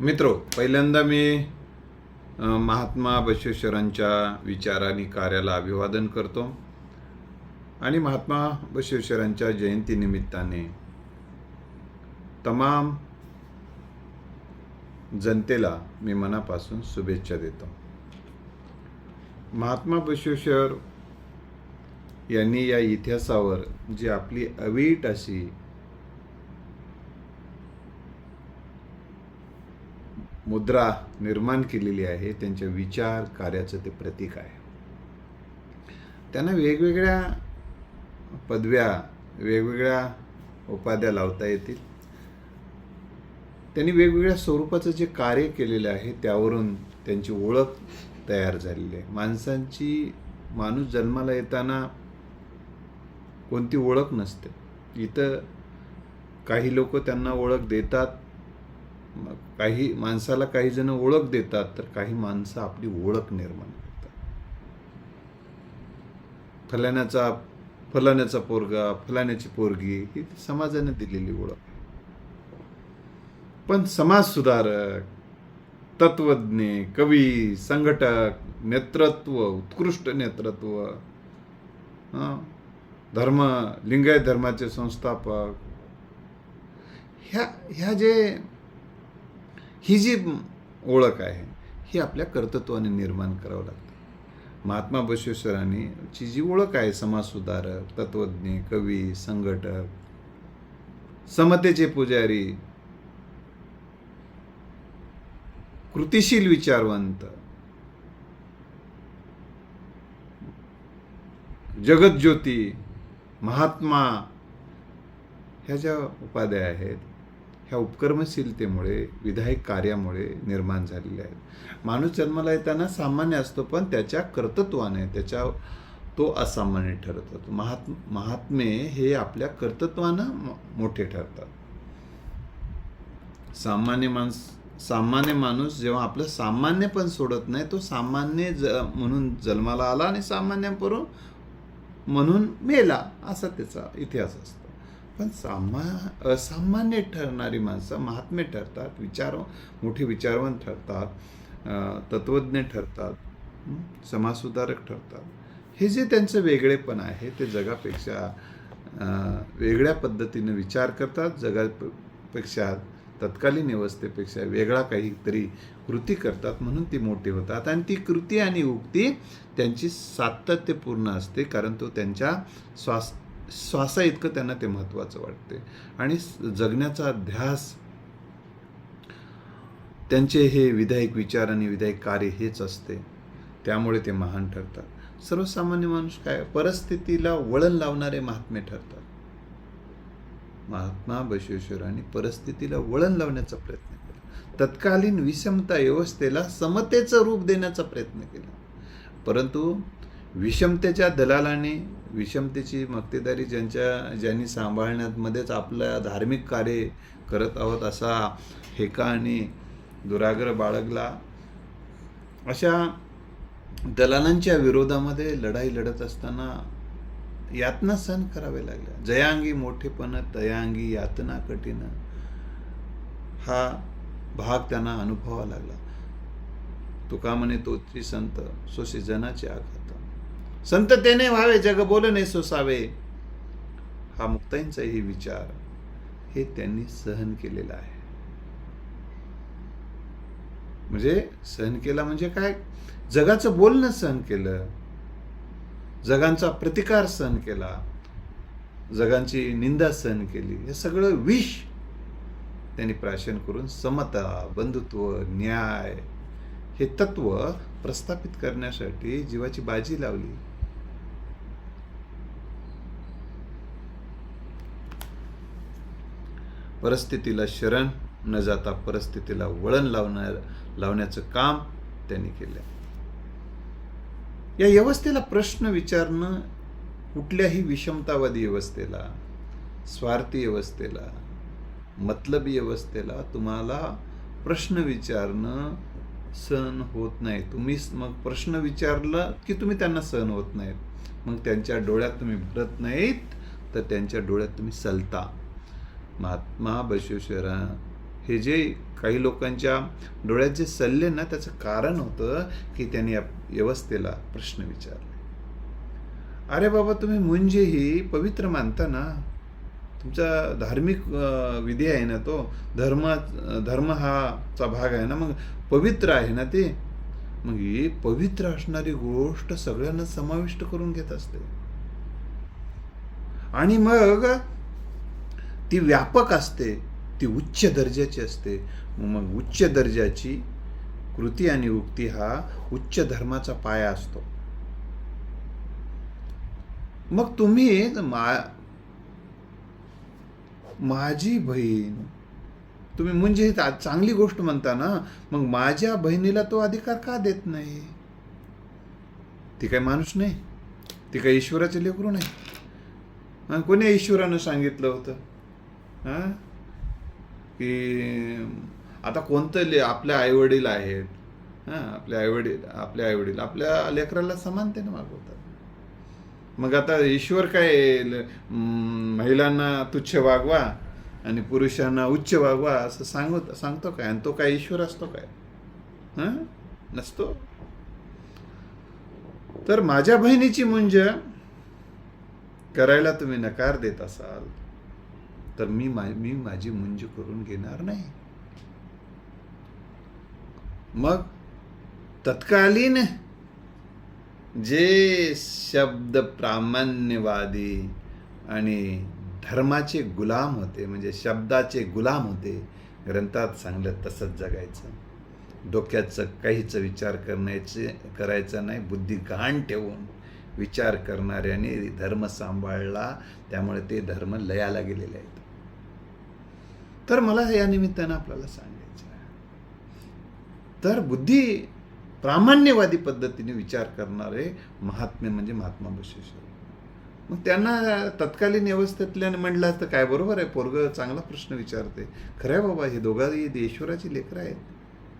मित्रो पहिल्यांदा मी महात्मा बसवेश्वरांच्या विचार आणि कार्याला अभिवादन करतो. आणि महात्मा बसवेश्वरांच्या जयंतीनिमित्ताने तमाम जनतेला मी मनापासून शुभेच्छा देतो. महात्मा बसवेश्वर यांनी या इतिहासावर जी आपली अवीट अशी मुद्रा निर्माण केलेली आहे त्यांच्या विचार कार्याचं ते प्रतीक आहे. त्यांना वेगवेगळ्या पदव्या वेगवेगळ्या उपाध्या लावता येतील. त्यांनी वेगवेगळ्या स्वरूपाचं जे कार्य केलेलं आहे त्यावरून त्यांची ओळख तयार झालेली आहे. माणसांची माणूस जन्माला येताना कोणती ओळख नसते. इथं काही लोक त्यांना ओळख देतात काही माणसाला काही जण ओळख देतात तर काही माणसं आपली ओळख निर्माण करतात. फलाण्याचा फलाण्याचा पोरगा फलाण्याची पोरगी ही समाजाने दिलेली ओळख पण समाज सुधारक तत्वज्ञ कवी संघटक नेतृत्व उत्कृष्ट नेतृत्व धर्म लिंगायत धर्माचे संस्थापक ह्या ह्या जे ही जी ओळख आहे ही आपल्या कर्तृत्वाने निर्माण करावं लागते. महात्मा बसवेश्वरांनी ची जी ओळख आहे समाजसुधारक तत्वज्ञ कवी संघटक समतेचे पुजारी कृतिशील विचारवंत जगतज्योती महात्मा ह्या ज्या उपाध्या आहेत ह्या उपक्रमशीलतेमुळे विधायक कार्यामुळे निर्माण झालेले आहेत. माणूस जन्माला येताना सामान्य असतो पण त्याच्या कर्तृत्वाने त्याच्या तो असामान्य ठरत होतो महात् महात्मे हे आपल्या कर्तृत्वानं मोठे ठरतात. सामान्य माणस सामान्य माणूस जेव्हा आपलं सामान्य पण सोडत नाही तो सामान्य ज म्हणून जन्माला आला आणि सामान्य म्हणून मेला असा त्याचा इतिहास असतो. पण सामा असामान्य ठरणारी माणसं महात्मे ठरतात विचार मोठे विचारवंत ठरतात तत्वज्ञ ठरतात समाजसुधारक ठरतात. हे जे त्यांचं वेगळेपण आहे ते जगापेक्षा वेगळ्या पद्धतीने विचार करतात जगापेक्षा तत्कालीन व्यवस्थेपेक्षा वेगळा काहीतरी कृती करतात म्हणून ती मोठी होतात. आणि ती कृती आणि उक्ती त्यांची सातत्यपूर्ण असते कारण तो त्यांच्या स्वास्थ्य श्वासा इतकं त्यांना ते महत्त्वाचं वाटते. आणि जगण्याचा ध्यास त्यांचे हे विधायक विचार आणि विधायक कार्य हेच असते. त्यामुळे ते महान ठरतात. सर्वसामान्य माणूस काय? परिस्थितीला वळण लावणारे महात्मे ठरतात. महात्मा बसवेश्वरांनी परिस्थितीला वळण लावण्याचा प्रयत्न केला. तत्कालीन विषमता व्यवस्थेला समतेचं रूप देण्याचा प्रयत्न केला. परंतु विषमतेच्या दलालाने विषमतेची मक्तेदारी ज्यांच्या ज्यांनी सांभाळण्यामध्येच आपल्या धार्मिक कार्य करत आहोत असा हेका आणि दुराग्रह बाळगला. अशा दलालांच्या विरोधामध्ये लढाई लढत असताना यातना सहन करावे लागल्या. जयांगी मोठेपण तयांगी यातना कठीण हा भाग त्यांना अनुभवावा लागला. तुका म्हणे तोची संत सोशी जनाचे आकार संत तेने व्हावे जग बोलणे सोसावे. हा मुक्ताईंचाही विचार हे त्यांनी सहन केलेला आहे. म्हणजे सहन केला म्हणजे काय? जगाचं बोलणं सहन केलं जगांचा प्रतिकार सहन केला जगांची निंदा सहन केली हे सगळं विष त्यांनी प्राशन करून समता बंधुत्व न्याय हे तत्व प्रस्थापित करण्यासाठी जीवाची बाजी लावली. परिस्थितीला शरण न जाता परिस्थितीला वळण लावणार लावण्याचं काम त्यांनी केलं. या व्यवस्थेला प्रश्न विचारणं कुठल्याही विषमतावादी व्यवस्थेला स्वार्थी व्यवस्थेला मतलबी व्यवस्थेला तुम्हाला प्रश्न विचारणं सहन होत नाही. तुम्ही मग प्रश्न विचारला की तुम्ही त्यांना सहन होत नाहीत मग त्यांच्या डोळ्यात तुम्ही भरत नाहीत तर त्यांच्या डोळ्यात तुम्ही सलता. महात्मा बसवेश्वरा हे जे काही लोकांच्या डोळ्यात जे सल्ले ना त्याचं कारण होतं की त्यांनी या व्यवस्थेला प्रश्न विचारले. अरे बाबा तुम्ही मुंजे ही पवित्र मानता ना. तुमचा धार्मिक विधी आहे ना तो. धर्म धर्म हाचा भाग आहे ना. मग पवित्र आहे ना ते? मग ही पवित्र असणारी गोष्ट सगळ्यांना समाविष्ट करून घेत असते. आणि मग ती व्यापक असते ती उच्च दर्जाची असते. मग उच्च दर्जाची कृती आणि उक्ती हा उच्च धर्माचा पाया असतो. मग तुम्ही मा माझी बहीण तुम्ही म्हणजे ही चांगली गोष्ट म्हणता ना मग माझ्या बहिणीला तो अधिकार का देत नाही? ती काय माणूस नाही. ती काय ईश्वराचे लेकरू नाही. कोणी ईश्वरानं सांगितलं होतं? हा? की आता कोणतं ले आपल्या आईवडील आहेत? हां आपले आईवडील आपले आईवडील आपल्या लेकराला समानतेने मागवतात. मग आता ईश्वर काय महिलांना तुच्छ वागवा? आणि पुरुषांना उच्च वागवा असं सांगत सांगतो काय? आणि तो काय ईश्वर असतो काय? हां? नसतो? तर माझ्या बहिणीची मुंज करायला तुम्ही नकार देत असाल तर मी मा मी माझी मुंज करून घेणार नाही. मग तत्कालीन जे शब्द प्रामाण्यवादी आणि धर्माचे गुलाम होते म्हणजे शब्दाचे गुलाम होते. ग्रंथात सांगलं तसंच जगायचं. डोक्याचं काहीच विचार करण्याचे करायचा नाही. बुद्धी गहाण ठेवून विचार करणाऱ्याने धर्म सांभाळला त्यामुळे ते धर्म लयाला गेलेले आहेत. तर मला या निमित्तानं आपल्याला सांगायचं आहे. तर बुद्धी प्रामाण्यवादी पद्धतीने विचार करणारे महात्मे म्हणजे महात्मा बसवेश्वर. मग त्यांना तत्कालीन व्यवस्थेतल्या म्हटलं असतं काय बरोबर आहे पोरग चांगला प्रश्न विचारते खरं आहे बाबा हे दोघाही ईश्वराची लेकरं आहेत.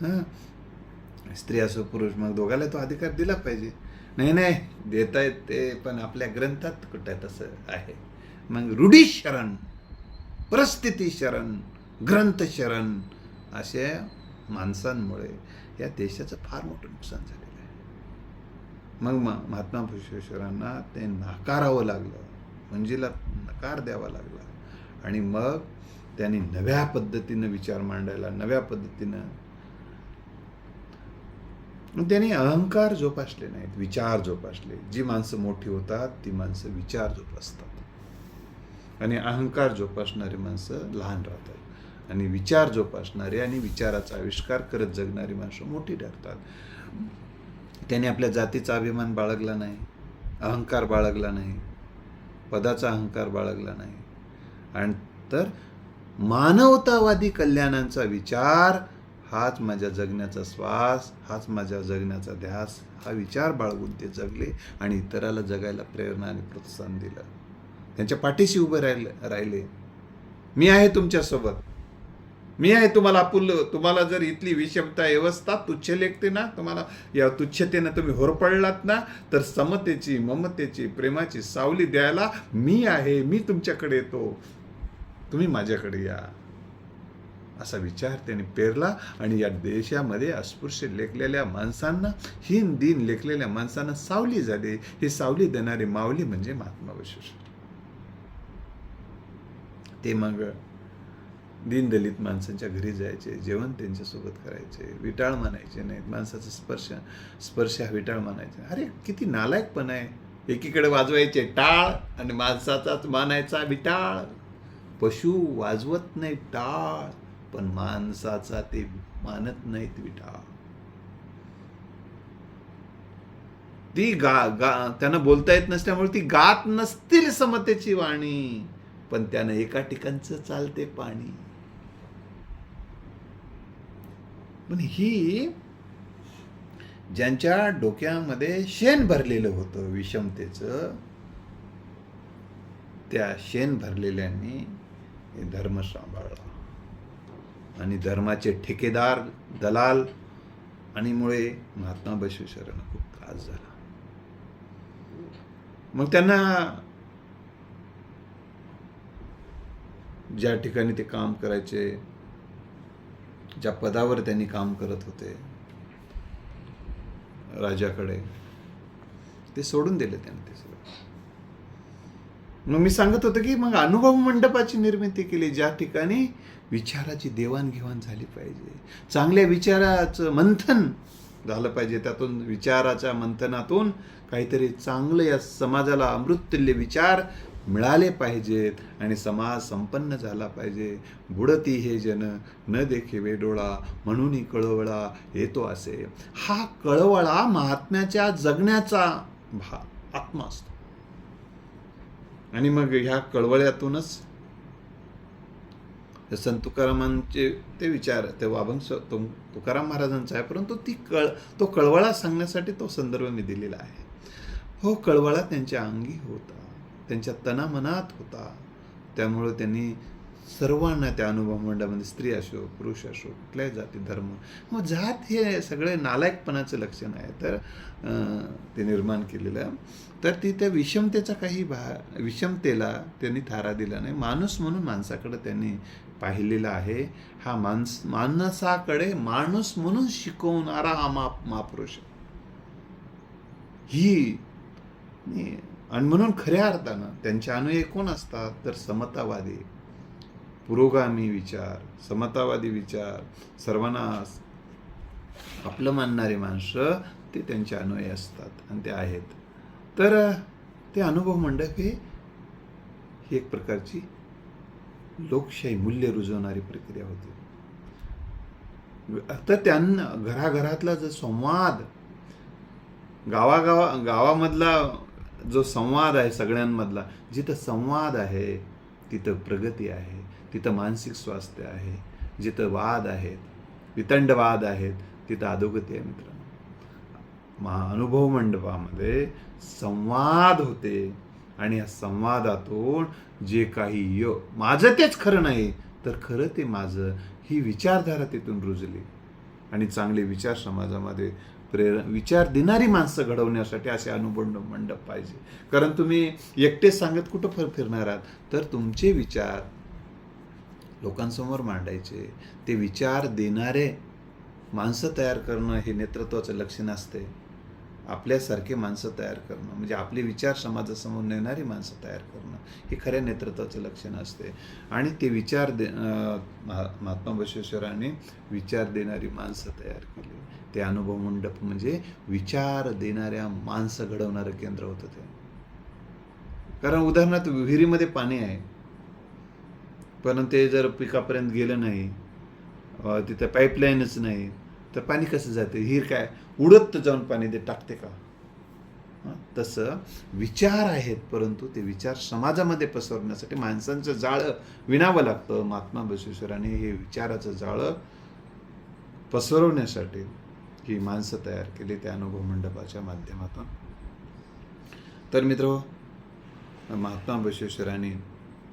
हां. स्त्री असो पुरुष मग दोघाला तो अधिकार दिला पाहिजे. नाही नाही देता येत ते पण आपल्या ग्रंथात कुठं आहे तसं आहे. मग रूढी शरण परिस्थिती शरण ग्रंथ शरण अशा माणसांमुळे या देशाचं फार मोठं नुकसान झालं आहे मग महात्मा बसवेश्वरांना ते नाकारावं लागलं. मंजिला नकार द्यावा लागला. आणि मग त्यांनी नव्या पद्धतीनं विचार मांडायला नव्या पद्धतीनं. त्यांनी अहंकार जोपासले नाहीत विचार जोपासले. जी माणसं मोठी होतात ती माणसं विचार जोपासतात. आणि अहंकार जोपासणारी माणसं लहान राहतात. आणि विचार जोपासणारे आणि विचाराचा आविष्कार करत जगणारी माणसं मोठी ठरतात. त्याने आपल्या जातीचा अभिमान बाळगला नाही अहंकार बाळगला नाही पदाचा अहंकार बाळगला नाही. आणि तर मानवतावादी कल्याणांचा विचार हाच माझ्या जगण्याचा श्वास हाच माझ्या जगण्याचा ध्यास हा विचार बाळगून ते जगले आणि इतराला जगायला प्रेरणा आणि प्रोत्साहन दिलं. त्यांच्या पाठीशी उभे राहिले राहिले. मी आहे तुमच्यासोबत. मी आहे तुम्हाला आपुल तुम्हाला जर इथली विषमता व्यवस्था तुच्छ लेखते ना तुम्हाला या तुच्छतेनं तुम्ही होरपडलात ना तर समतेची ममतेची प्रेमाची सावली द्यायला मी आहे मी तुमच्याकडे येतो. तुम्ही माझ्याकडे या. असा विचार त्यांनी पेरला आणि या देशामध्ये अस्पृश्य लेखलेल्या माणसांना हीन दिन लेखलेल्या माणसांना सावली झाली ही सावली देणारी माऊली म्हणजे महात्मा बसवेश्वर. ते मग दीनदलित माणसांच्या घरी जायचे जेवण त्यांच्यासोबत करायचे विटाळ मानायचे नाहीत माणसाचा स्पर्श स्पर्श हा विटाळ मानायचे. अरे किती नालायक पण आहे. एकीकडे वाजवायचे टाळ आणि माणसाचाच मानायचा विटाळ. पशु वाजवत नाही टाळ पण माणसाचा ते मानत नाहीत विटाळ. ती गा गा त्यांना बोलता येत नसल्यामुळे ती गात नसतील समतेची वाणी पण त्यानं एका ठिकाणचं चालते पाणी. पण ही ज्यांच्या डोक्यामध्ये शेण भरलेलं होतं विषमतेचं त्या शेण भरलेल्यांनी धर्म सांभाळला. आणि धर्माचे ठेकेदार दलाल आणि मुळे महात्मा बसवेश्वरांना खूप त्रास झाला. मग त्यांना ज्या ठिकाणी ते काम करायचे ज्या पदावर त्यांनी काम करत होते राजाकडे ते सोडून दिले त्यांनी ते सगळं. मग मी सांगत होतो की मग अनुभव मंडपाची निर्मिती केली ज्या ठिकाणी विचाराची देवाणघेवाण झाली पाहिजे. चांगल्या विचाराचं मंथन झालं पाहिजे. त्यातून विचाराच्या मंथनातून काहीतरी चांगलं या समाजाला अमृततुल्य विचार मिळाले पाहिजेत आणि समाज संपन्न झाला पाहिजे. बुडती हे जन न देखे वेडोळा म्हणून कळवळा येतो असे. हा कळवळा महात्म्याच्या जगण्याचा भा आत्मा असतो. आणि मग ह्या कळवळ्यातूनच संत तुकारामांचे ते विचार ते वाभंग तुकाराम महाराजांचा आहे. परंतु ती कळ तो कळवळा सांगण्यासाठी तो संदर्भ मी दिलेला आहे. हो कळवळा त्यांच्या अंगी होता. त्यांच्या तनामनात होता. त्यामुळं त्यांनी सर्वांना त्या अनुभव मंडळामध्ये स्त्री असो पुरुष असो कुठल्याही जाती धर्म मग जात हे सगळे नालायकपणाचं लक्षण आहे. तर ते निर्माण केलेलं तर ती त्या विषमतेचा काही भा विषमतेला त्यांनी थारा दिला नाही. माणूस म्हणून माणसाकडे त्यांनी पाहिलेला आहे. हा माणस माणसाकडे माणूस म्हणून शिकवणारा हा मा महापुरुष. ही आणि म्हणून खऱ्या अर्थानं त्यांच्या अनुयायी कोण असतात? तर समतावादी. पुरोगामी विचार समतावादी विचार सर्वांना आपलं मानणारे माणसं ते त्यांचे अनुयायी असतात आणि ते आहेत. तर ते अनुभव मंडप हे ही एक प्रकारची लोकशाही मूल्य रुजवणारी प्रक्रिया होती. तर त्यांना घराघरातला जो संवाद गावागावा गावामधला जो संवाद आहे सगळ्यांमधला जिथं संवाद आहे तिथं प्रगती आहे तिथं मानसिक स्वास्थ्य आहे जिथं वाद आहेत वितंडवाद आहेत तिथं अधोगती आहे मित्रांनो. महा अनुभव मंडपामध्ये संवाद होते आणि या संवादातून जे काही य माझं तेच खरं नाही तर खरं ते माझं ही विचारधारा तिथून रुजली. आणि चांगले विचार समाजामध्ये प्रेर विचार देणारी माणसं घडवण्यासाठी असे अनुभव मंडप पाहिजे. कारण तुम्ही एकटेच सांगत कुठं फर फिरणार आहात? तर तुमचे विचार लोकांसमोर मांडायचे. ते विचार देणारे माणसं तयार करणं हे नेतृत्वाचं लक्षण असते. आपल्यासारखे माणसं तयार करणं म्हणजे आपले विचार समाजासमोर नेणारी माणसं तयार करणं हे खऱ्या नेतृत्वाचं लक्षण असते. आणि ते विचार दे महात्मा बसवेश्वरांनी विचार देणारी माणसं तयार केली. ते अनुभव मंडप म्हणजे विचार देणाऱ्या माणसं घडवणारं केंद्र होतं ते. कारण उदाहरणार्थ विहिरीमध्ये पाणी आहे. पण ते जर पिकापर्यंत गेलं नाही तिथं पाईपलाईनच नाही तर पाणी कसं जाते? हिर काय? उडत जाऊन पाणी ते टाकते का? तसं विचार आहेत परंतु ते विचार समाजामध्ये पसरवण्यासाठी माणसांचं जाळं विणावं लागतं. महात्मा बसवेश्वरांनी हे विचाराचं जाळं पसरवण्यासाठी. ही माणसं तयार केली त्या अनुभव मंडपाच्या माध्यमातून. तर मित्र महात्मा बसवेश्वरांनी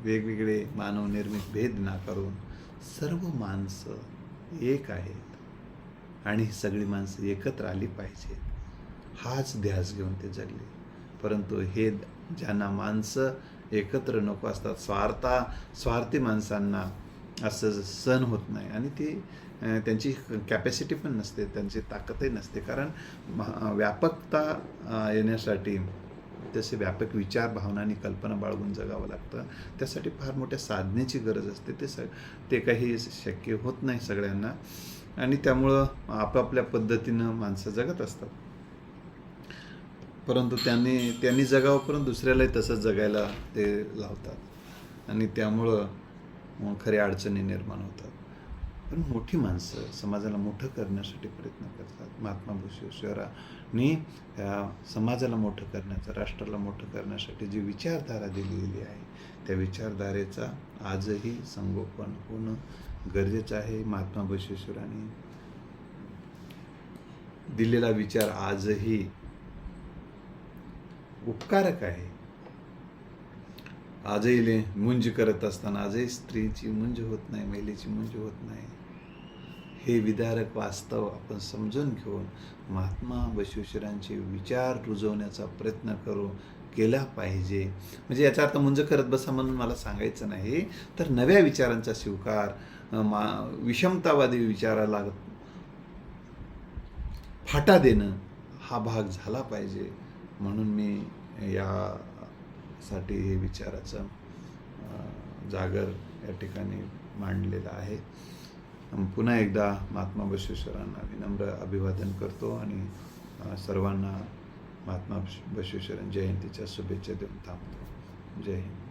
वेगवेगळे मानवनिर्मित भेद नाकारून सर्व माणसं एक आहेत आणि सगळी माणसं एकत्र आली पाहिजेत. हाच ध्यास घेऊन ते जगले. परंतु हे ज्यांना माणसं एकत्र नको असतात स्वार्था स्वार्थी माणसांना असं सहन होत नाही. आणि ती त्यांची कॅपॅसिटी पण नसते त्यांची ताकदही नसते. कारण महा- व्यापकता येण्यासाठी तसे व्यापक विचार भावना आणि कल्पना बाळगून जगावं लागतं. त्यासाठी फार मोठ्या साधनेची गरज असते. ते स ते काही शक्य होत नाही सगळ्यांना. आणि त्यामुळं आपापल्या पद्धतीनं माणसं जगत असतात. परंतु त्यांनी त्यांनी जगावं परंतु दुसऱ्यालाही तसंच जगायला ते लावतात. आणि त्यामुळं खऱ्या अडचणी निर्माण होतात. पण मोठी माणसं समाजाला मोठं करण्यासाठी प्रयत्न करतात. महात्मा बसवेश्वरांनी या समाजाला मोठं करण्याचा राष्ट्राला मोठं करण्यासाठी जी विचारधारा दिलेली आहे त्या विचारधारेचा आजही संगोपन होणं गरजेचं आहे. महात्मा बसवेश्वरांनी दिलेला विचार आजही उपकारक आहे. आजही मुंज करत असताना आजही स्त्रीची मुंज होत नाही महिलेची मुंज होत नाही. हे विदारक वास्तव आपण समजून घेऊन महात्मा बसवेश्वरांचे विचार रुजवण्याचा प्रयत्न करू केला पाहिजे. म्हणजे याचा अर्थ मुंज करत बसा म्हणून मला सांगायचं नाही तर नव्या विचारांचा स्वीकार मा विषमतावादी विचाराला फाटा देणं हा भाग झाला पाहिजे म्हणून मी या साठी हे विचाराचं जागर या ठिकाणी मांडलेलं आहे. पुन्हा एकदा महात्मा बसवेश्वरांना विनम्र अभिवादन करतो आणि सर्वांना महात्मा बसवेश्वरन जयंतीच्या शुभेच्छा देऊन थांबतो. जय हिंद.